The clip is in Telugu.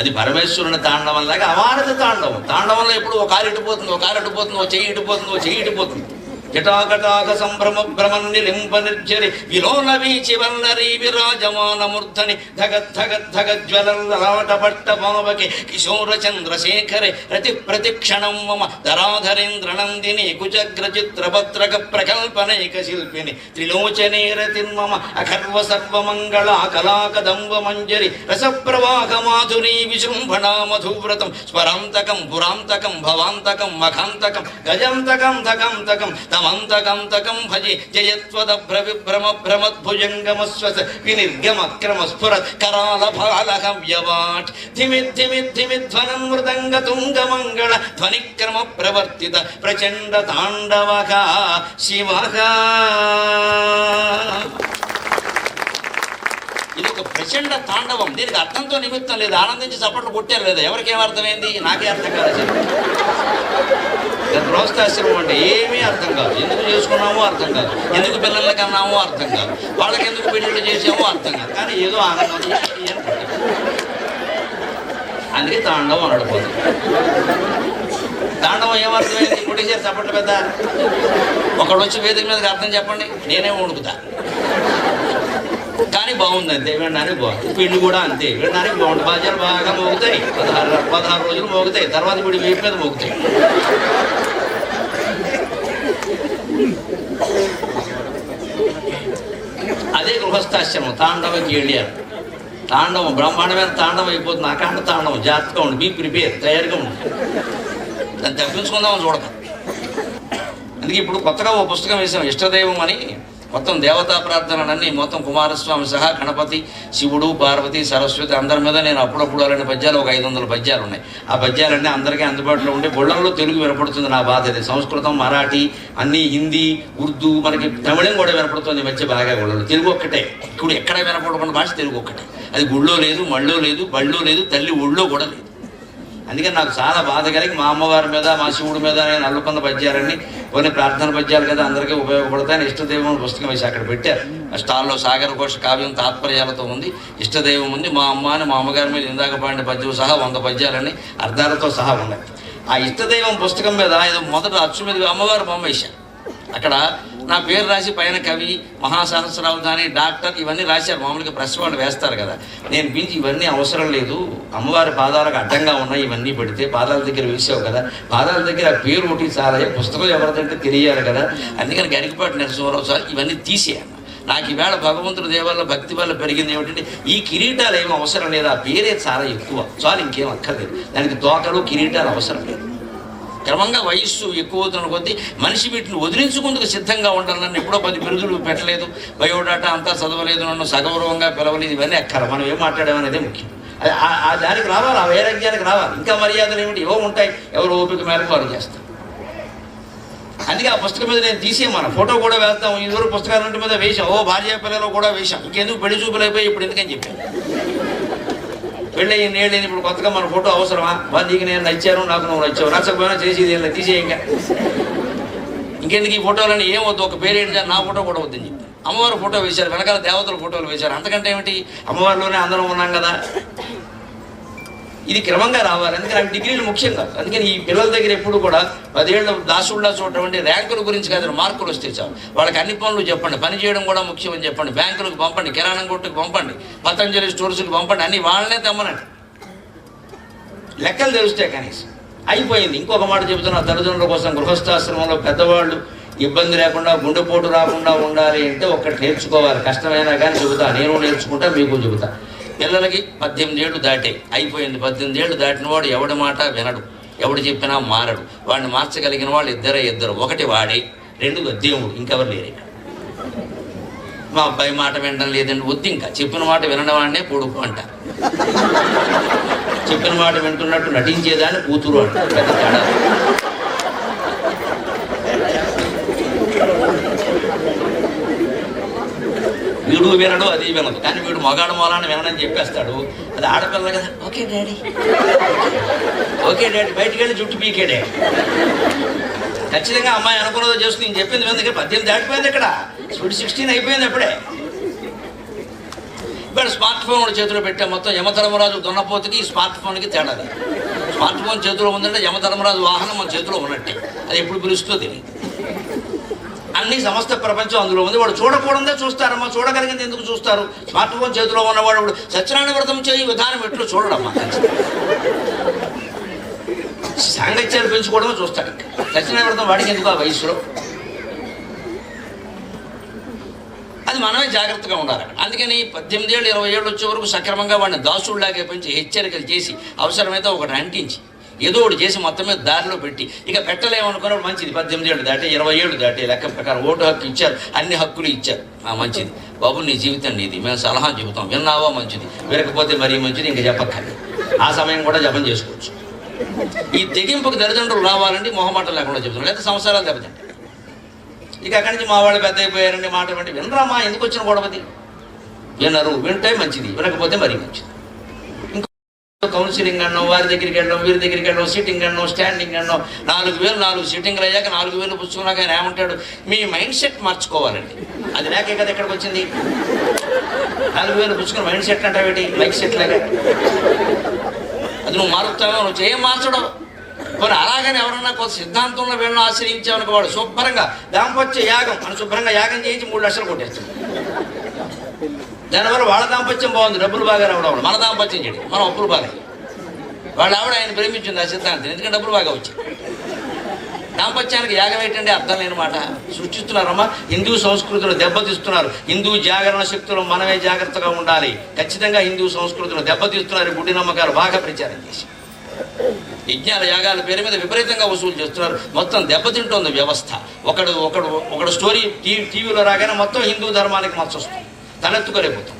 అది పరమేశ్వరుని తాండవం లాగా అవారత తాండవం. తాండవంలో ఎప్పుడు ఒక కాలు ఇటుపోతుంది ఒక కాలు ఇటుపోతుంది ఒక చెయ్యి ఇటుపోతుంది ఒక చెయ్యి ఇటుపోతుంది జటాకటాక సంభ్రమ భ్రమన్ని లింప నిర్జరి విలోల వీచి వల్లరీ విరాజమాన మూర్ధని ధగ ధగ ధగ పట్ట భావకి కిశోర చంద్రశేఖరే రతి ప్రతిక్షణం మమ ధరాధరేంద్ర నందిని కుచగ్ర చిత్రభద్రక ప్రకల్పనైక శిల్పిని త్రిలోచనే రతిర్మమ అఖర్వ సర్వమంగళ కళాకదంబ మంజరి రసప్రవాహ మాధురీ విశృంభణా మధువ్రతం స్వరాంతకం పురాంతకం భవాంతకం మఖాంతకం గజంతకం తకం తకం భజి జయత్వద భ్రవిభ్రమ భ్రమద్భుజంగమస్వస వినిర్గమ క్రమ స్ఫుర కరాల భాలహ వ్యవాట్ ధిమి ధిమి ధిమి ధ్వనం మృదంగ తుంగ మంగళ ధ్వనిక్రమ ప్రవర్తిత ప్రచండ తాండవ శివ ఇది ప్రచండ తాండవం. దీనికి అర్థంతో నిమిత్తం లేదు. ఆనందించి చప్పట్లు కొట్టారు లేదా? ఎవరికేం అర్థమైంది? నాకే అర్థం కాదు అసలు. గృహస్థాశ్రమం అంటే ఏమీ అర్థం కాదు. ఎందుకు చేసుకున్నామో అర్థం కాదు. ఎందుకు పిల్లల్ని కన్నామో అర్థం కాదు. వాళ్ళకి ఎందుకు పెళ్ళిళ్ళు చేసామో అర్థం కాదు. కానీ ఏదో ఆనందం అందుకే తాండవం అని తాండవం ఏమర్థమైంది కొట్టేసారు చప్పట్లు పెద్ద. ఒకడు వచ్చి వేదిక మీదకి అర్థం చెప్పండి. నేనే వణుకుతా. కానీ బాగుంది అంతే వినడానికి బాగుంది పిండి కూడా అంతే. వినడానికి బాగుంది బాధ్యాలు బాగా మోగుతాయి. పదహారు పదహారు రోజులు మోగుతాయి. తర్వాత ఇప్పుడు వేపు మీద మోగుతాయి. అదే గృహస్థాశ్రమం తాండవ గీళ్యారు తాండవం బ్రహ్మాండమైన తాండవం అయిపోతుంది. అఖండ తాండవం జాగ్రత్తగా ఉండి బీ ప్రిపేర్ తయారుగా ఉండి. దాన్ని తప్పించుకుందామని చూడక అందుకే ఇప్పుడు కొత్తగా ఓ పుస్తకం వేసాం ఇష్టదైవం అని. మొత్తం దేవతా ప్రార్థనలన్నీ మొత్తం కుమారస్వామి సహా గణపతి శివుడు పార్వతి సరస్వతి అందరి మీద నేను అప్పుడప్పుడు అలాంటి పద్యాలు ఒక ఐదు వందల పద్యాలు ఉన్నాయి. ఆ పద్యాలన్నీ అందరికీ అందుబాటులో ఉండే బొళ్ళంలో తెలుగు వినపడుతుంది నా బాధ అది సంస్కృతం మరాఠీ అన్నీ హిందీ ఉర్దూ మనకి తమిళం కూడా వినపడుతుంది మధ్య బాగా గుళ్ళలో తెలుగు ఒక్కటే. ఇప్పుడు ఎక్కడ వినపడకుండా భాష తెలుగు ఒక్కటే. అది గుళ్ళో లేదు మళ్ళో లేదు బళ్ళో లేదు తల్లి ఒళ్ళో కూడా లేదు. అందుకని నాకు చాలా బాధ కలిగి మా అమ్మవారి మీద మా శివుడి మీద నేను అల్లుకొంద పద్యాలన్నీ కొన్ని ప్రార్థన పద్యాలు కదా అందరికీ ఉపయోగపడతాయని ఇష్టదైవం పుస్తకం వేసి అక్కడ పెట్టారు. ఆ స్టాల్లో సాగర ఘోష కావ్యం తాత్పర్యాలతో ఉంది ఇష్టదైవం ఉంది. మా అమ్మ అని మా అమ్మగారి మీద ఇందాక పాడిన పద్యం సహా వంద పద్యాలని అర్థాలతో సహా ఉన్నాయి. ఆ ఇష్టదైవం పుస్తకం మీద ఏదో మొదట అచ్చు మీద అమ్మవారు బొమ్మ వేశారు. అక్కడ నా పేరు రాసి పైన కవి మహాసహస్రావధాని డాక్టర్ ఇవన్నీ రాశారు. మామూలుగా ప్రెస్ వాళ్ళు వేస్తారు కదా. నేను పిలిచి ఇవన్నీ అవసరం లేదు. అమ్మవారి పాదాలకు అడ్డంగా ఉన్నాయి ఇవన్నీ పెడితే పాదాల దగ్గర వేసావు కదా. పాదాల దగ్గర ఆ పేరు ఒకటి చాలా పుస్తకం ఎవరిదంటే తెలియాలి కదా. అందుకని గరికపాటి నరసింహరావు సార్ ఇవన్నీ తీసేయాలి నాకు ఈవేళ భగవంతుడి దేవాల భక్తి వల్ల పెరిగింది ఏమిటంటే ఈ కిరీటాలు ఏమి అవసరం లేదు. ఆ పేరే చాలా ఎక్కువ. చాలు ఇంకేం అక్కర్లేదు. దానికి తోకలు కిరీటాలు అవసరం లేదు. క్రమంగా వయస్సు ఎక్కువవుతున్న కొద్దీ మనిషి వీటిని వదిలించుకుందుకు సిద్ధంగా ఉండాలి నన్ను ఎప్పుడో పది బిరుదులు పెట్టలేదు. బయోడాటా అంతా చదవలేదు నన్ను సగౌరవంగా పిలవలేదు ఇవన్నీ అక్కర మనం ఏం మాట్లాడామనేదే ముఖ్యం. అది ఆ- దానికి రావాలి ఆ వైరాగ్యానికి రావాలి. ఇంకా మర్యాదలు ఏమిటి? ఏవో ఉంటాయి. ఎవరు ఓపిక మేరకు వారు చేస్తారు. అందుకే ఆ పుస్తకం మీద నేను తీసేయమన్న ఫోటో కూడా వేస్తాం ఇదివరకు పుస్తకాలంటి మీద వేసాం ఓ భార్య పిల్లలు కూడా వేసాం ఇంకెందుకు పెళ్ళి చూపలేకపోయి ఇప్పుడు ఎందుకని చెప్పాను? పెళ్ళి నేళ్ళని ఇప్పుడు కొత్తగా మన ఫోటో అవసరమా? వాళ్ళు నీకు నేను నచ్చాను నాకు నువ్వు నచ్చావు. నచ్చకపోయినా చేసేది ఏం లేదు, ఇంకా ఇంకెందుకు ఈ ఫోటోలని ఏం వద్దు ఒక పేరు ఏంటి నా ఫోటో కూడా వద్దని చెప్పి. అమ్మవారి ఫోటో వేశారు వెనకాల దేవతల ఫోటోలు వేశారు. అంతకంటే ఏమిటి? అమ్మవారిలోనే అందరం ఉన్నాం కదా. ఇది క్రమంగా రావాలి. అందుకని అవి డిగ్రీలు ముఖ్యం కాదు. అందుకని ఈ పిల్లల దగ్గర ఎప్పుడు కూడా పదేళ్ళు దాసుళ్ళ చూడటం అంటే ర్యాంకుల గురించి కాదు మార్కులు వస్తే చాలు. వాళ్ళకి అన్ని పనులు చెప్పండి. పని చేయడం కూడా ముఖ్యం అని చెప్పండి. బ్యాంకులకు పంపండి కిరాణం కొట్టుకు పంపండి పతంజలి స్టోర్స్కి పంపండి అన్ని వాళ్ళనే తెమ్మనండి. లెక్కలు తెలుస్తాయి కనీసం. అయిపోయింది. ఇంకొక మాట చెబుతున్నా తల్లిదండ్రుల కోసం గృహస్థాశ్రమంలో పెద్దవాళ్ళు ఇబ్బంది లేకుండా గుండెపోటు రాకుండా ఉండాలి అంటే ఒక్కటి నేర్చుకోవాలి. కష్టమైనా కానీ చెబుతా. నేను నేర్చుకుంటా మీకు చెబుతా. పిల్లలకి పద్దెనిమిది ఏళ్ళు దాటే. అయిపోయింది. పద్దెనిమిది ఏళ్ళు దాటిన వాడు ఎవడి మాట వినడు. ఎవడు చెప్పినా మారడు. వాడిని మార్చగలిగిన వాళ్ళు ఇద్దరే ఇద్దరు. ఒకటి వాడే రెండు దేవుడు. ఇంకెవరు లేరు. ఇక్కడ మా అబ్బాయి మాట వినడం లేదండి. వద్దు ఇంకా. చెప్పిన మాట వినడం వాడినే కొడుకు అంట. చెప్పిన మాట వింటున్నట్టు నటించేదాన్ని కూతురు అంటారు పెద్ద తేడా వీడు వినడు అది వినదు కానీ వీడు మగాడు మూలాన్ని వినడని చెప్పేస్తాడు. అది ఆడపిల్ల కదా. Okay daddy. Okay daddy. బయటికి వెళ్ళి జుట్టు పీకే డాడీ. ఖచ్చితంగా అమ్మాయి అనుకున్నదో చేసుకుని నేను చెప్పింది వింది పద్దెనిమిది దాటిపోయింది ఇక్కడ. స్వీట్ సిక్స్టీన్ అయిపోయింది అప్పుడే ఇప్పుడు స్మార్ట్ ఫోన్ కూడా చేతిలో పెట్టే. మొత్తం యమధర్మరాజు దున్నపోతుకి ఈ స్మార్ట్ ఫోన్కి తేడా స్మార్ట్ ఫోన్ చేతిలో ఉందంటే యమధర్మరాజు వాహనం మన చేతిలో ఉన్నట్టే. అది ఎప్పుడు పిలుస్తుందో తెలియదు. అన్ని సమస్త ప్రపంచం అందులో ఉంది. వాడు చూడకూడదే చూస్తారమ్మా చూడగలిగింది ఎందుకు చూస్తారు? స్మార్ట్ ఫోన్ చేతిలో ఉన్నవాడు సత్యనారాయణ వ్రతం చేయి విధానం ఎట్లు చూడడమ్మా? సాంగత్యాలు పెంచుకోవడమే చూస్తాడు. సత్యనారాయణ వ్రతం వాడికి ఎందుకు ఆ వయసులో? అది మనమే జాగ్రత్తగా ఉండాలి అందుకని పద్దెనిమిది ఏళ్ళు ఇరవై ఏళ్ళు వచ్చే వరకు సక్రమంగా వాడిని దాసుడిలాగే పెంచి హెచ్చరికలు చేసి అవసరమైతే ఒకటి అంటించి ఏదో ఒకటి చేసి మొత్తం మీద దారిలో పెట్టి. ఇక పెట్టలేమనుకున్నప్పుడు మంచిది. పద్దెనిమిది ఏళ్ళు దాటి ఇరవై ఏళ్ళు దాటి లెక్క ప్రకారం ఓటు హక్కు ఇచ్చారు. అన్ని హక్కులు ఇచ్చారు. ఆ మంచిది. బాబు నీ జీవితం నీది. మేము సలహా చెబుతాం. విన్నావా మంచిది. వినకపోతే మరీ మంచిది ఇంకా చెప్పక్కర్లేదు. ఆ సమయం కూడా జపం చేసుకోవచ్చు. ఈ తెగింపుకు తల్లిదండ్రులు రావాలంటే మొహమాటం లేకుండా చెబుతున్నారు. లేకపోతే సంవత్సరాలు దెబ్బతింటాయి. ఇక అక్కడి నుంచి మా వాళ్ళు పెద్ద అయిపోయారండి. మాట వినరామా? ఎందుకు వచ్చిన గొడవది? వినరు. వింటే మంచిది. వినకపోతే మరీ మంచిది. కౌన్సిలింగ్ అన్నాం వారి దగ్గరికి వెళ్ళడం వీరి దగ్గరికి వెళ్ళడం సిట్టింగ్ అన్నాం స్టాండింగ్ అన్నాం నాలుగు వేలు నాలుగు సిట్టింగ్లు అయ్యాక నాలుగు వేలు పుచ్చుకున్నాక ఆయన ఏమంటాడు? మీ మైండ్ సెట్ మార్చుకోవాలండి. అది లేకే కదా ఎక్కడికి వచ్చింది. నాలుగు వేలు పుచ్చుకుని మైండ్ సెట్ అంటావేటి లైక్ సెట్ లాగా. అది నువ్వు మారుతావో? నువ్వు చేయ మార్చడం. మరి అలాగని ఎవరన్నా కొంత సిద్ధాంతంలో వీళ్ళని ఆశ్రయించామనుకో వాడు శుభ్రంగా దాంపత్య యాగం. అని శుభ్రంగా యాగం చేయించి మూడు లక్షలు కొట్టేస్తాడు. దానివల్ల వాళ్ళ దాంపత్యం బాగుంది డబ్బులు బాగా రావడం మన దాంపత్యం చేయడం మనం అప్పులు బాగా. వాళ్ళ ఆవిడ ఆయన ప్రేమించింది ఆ సిద్ధాంతం ఎందుకంటే డబ్బులు బాగా వచ్చాయి. దాంపత్యానికి యాగం ఏంటంటే అర్థం లేని మాట. సృష్టిస్తున్నారమ్మా హిందూ సంస్కృతిలో దెబ్బతీస్తున్నారు. హిందూ జాగరణ శక్తులు మనమే జాగ్రత్తగా ఉండాలి. ఖచ్చితంగా హిందూ సంస్కృతిలో దెబ్బతీస్తున్నారు గుడి నమ్మకాలు బాగా ప్రచారం చేసి. యజ్ఞాల యాగాల పేరు మీద విపరీతంగా వసూలు చేస్తున్నారు. మొత్తం దెబ్బతింటోంది వ్యవస్థ. ఒకడు ఒకడు ఒకడు స్టోరీ టీవీ టీవీలో రాగానే మొత్తం హిందూ ధర్మానికి that's what i'm talking